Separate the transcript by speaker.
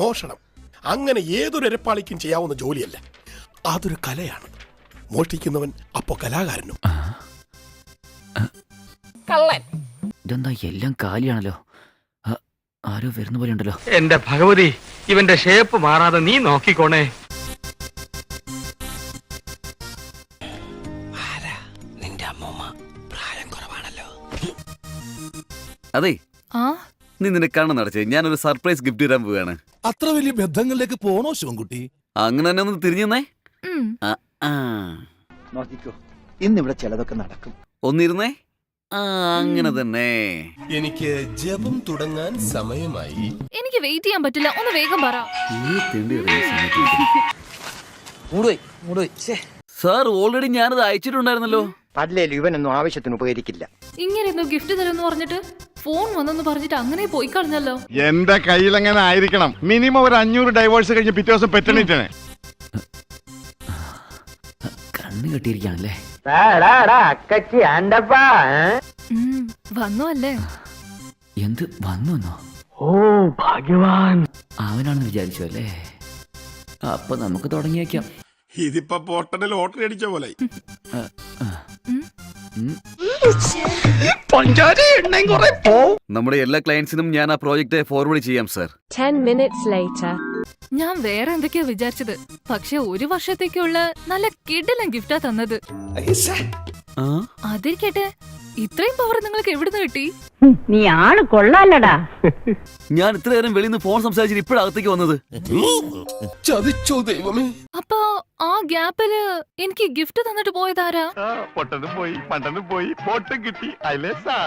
Speaker 1: മോഷണം. അങ്ങനെ ഏതൊരു എരപ്പാളിക്കും ചെയ്യാവുന്ന ജോലിയല്ല. അതൊരു കലയാണ്. മോഷ്ടിക്കുന്നവൻ അപ്പോ കലാകാരനും.
Speaker 2: ഇതെന്താ എല്ലാം കാലിയാണല്ലോ? ആരോ വരുന്ന പോലെ ഉണ്ടല്ലോ.
Speaker 3: എന്റെ ഭഗവതി ഇവന്റെ ഷേപ്പ് മാറാതെ നീ നോക്കിക്കോണേ.
Speaker 1: നിന്റെ അമ്മൂമ്മ? പ്രായം കുറവാണല്ലോ.
Speaker 4: അതെ.
Speaker 5: ആ
Speaker 4: നീ നടച്ചേ. ഞാനൊരു സർപ്രൈസ് ഗിഫ്റ്റ് തരാൻ പോവുകയാണ്
Speaker 6: അത്ര വലിയ ബന്ധങ്ങളിലേക്ക് പോണോ ശിവൻകുട്ടി?
Speaker 4: അങ്ങനെ തന്നെ ഒന്ന് തിരിഞ്ഞേ
Speaker 5: ആ.
Speaker 7: നോക്കിക്കോ. ഇന്നിവിടെ ചിലതൊക്കെ നടക്കും.
Speaker 4: ഒന്നിരുന്നേ. ആ അങ്ങനെ തന്നെ.
Speaker 1: എനിക്ക് ജപം തുടങ്ങാൻ സമയമായി.
Speaker 5: എനിക്ക് വെയിറ്റ് ചെയ്യാൻ പറ്റില്ല. ഒന്ന് വേഗം പറ.
Speaker 4: ഈ തിണ്ടി ഇറങ്ങിയ സമയത്ത് ഇരിക്കുന്നു.
Speaker 7: മൂടുപോയി മൂടുപോയി. ഛേ
Speaker 4: സാർ ഓൾറെഡി ഞാനത് അയച്ചിട്ടുണ്ടായിരുന്നല്ലോ.
Speaker 7: അല്ലേലും ഇവനൊന്നും ആവശ്യത്തിന് ഉപകരിക്കില്ല.
Speaker 5: ഇങ്ങനെ എന്തോ ഗിഫ്റ്റ് തരുമെന്ന് പറഞ്ഞിട്ട് ഫോൺ വന്നെന്ന് പറഞ്ഞിട്ട് അങ്ങനെ പോയി കളഞ്ഞല്ലോ.
Speaker 8: എന്റെ കയ്യിലെങ്ങനെ ആയിരിക്കണം? മിനിമം ഒരു അഞ്ഞൂറ് ഡൈവേഴ്സ് കഴിഞ്ഞ് പിറ്റേ ദിവസം പെറ്റണിട്ടാണ്
Speaker 2: കണ്ണ്
Speaker 3: കെട്ടിയിരിക്കാണല്ലേ
Speaker 5: ഉം, വന്നു അല്ലേ?
Speaker 2: എന്ത് വന്നു വന്നോ
Speaker 3: ഓ ഭാഗ്യവാൻ.
Speaker 2: അവനാണെന്ന് വിചാരിച്ചു അല്ലേ? അപ്പൊ നമുക്ക് തുടങ്ങിയേക്കാം.
Speaker 1: ഇതിപ്പോ പോർട്ടലിൽ ലോട്ടറി അടിച്ച പോലെ
Speaker 4: നമ്മുടെ എല്ലാ ക്ലയൻസിനും ഞാൻ ആ പ്രോജക്റ്റ് ഫോർവേഡ് ചെയ്യാം സർ
Speaker 9: ടെൻ മിനിറ്റ്സ് ലേറ്റർ
Speaker 5: ഞാൻ വേറെ എന്തൊക്കെയാ വിചാരിച്ചത്? പക്ഷെ ഒരു വർഷത്തേക്കുള്ള നല്ല കിടിലൻ ഗിഫ്റ്റാ തന്നത്.
Speaker 4: ആ
Speaker 5: അതിരിക്കട്ടെ. ഇത്രയും പവർ നിങ്ങൾക്ക് എവിടുന്ന് കിട്ടി?
Speaker 10: നീ ആൾ കൊള്ളാലടാ
Speaker 4: ഞാൻ ഇത്ര നേരം വെളിയിൽ നിന്ന് ഫോൺ സംസാരിച്ചിട്ട് ഇപ്പോഴകത്തേക്ക് വന്നത്.
Speaker 1: ചതിച്ചോ ദൈവമേ.
Speaker 5: അപ്പൊ ആ ഗ്യാപ്പിൽ എനിക്ക് ഗിഫ്റ്റ് തന്നിട്ട് പോയതാരാ?
Speaker 8: പൊട്ടനും പോയി പണ്ടനും പോയി കിട്ടി അയലേസാ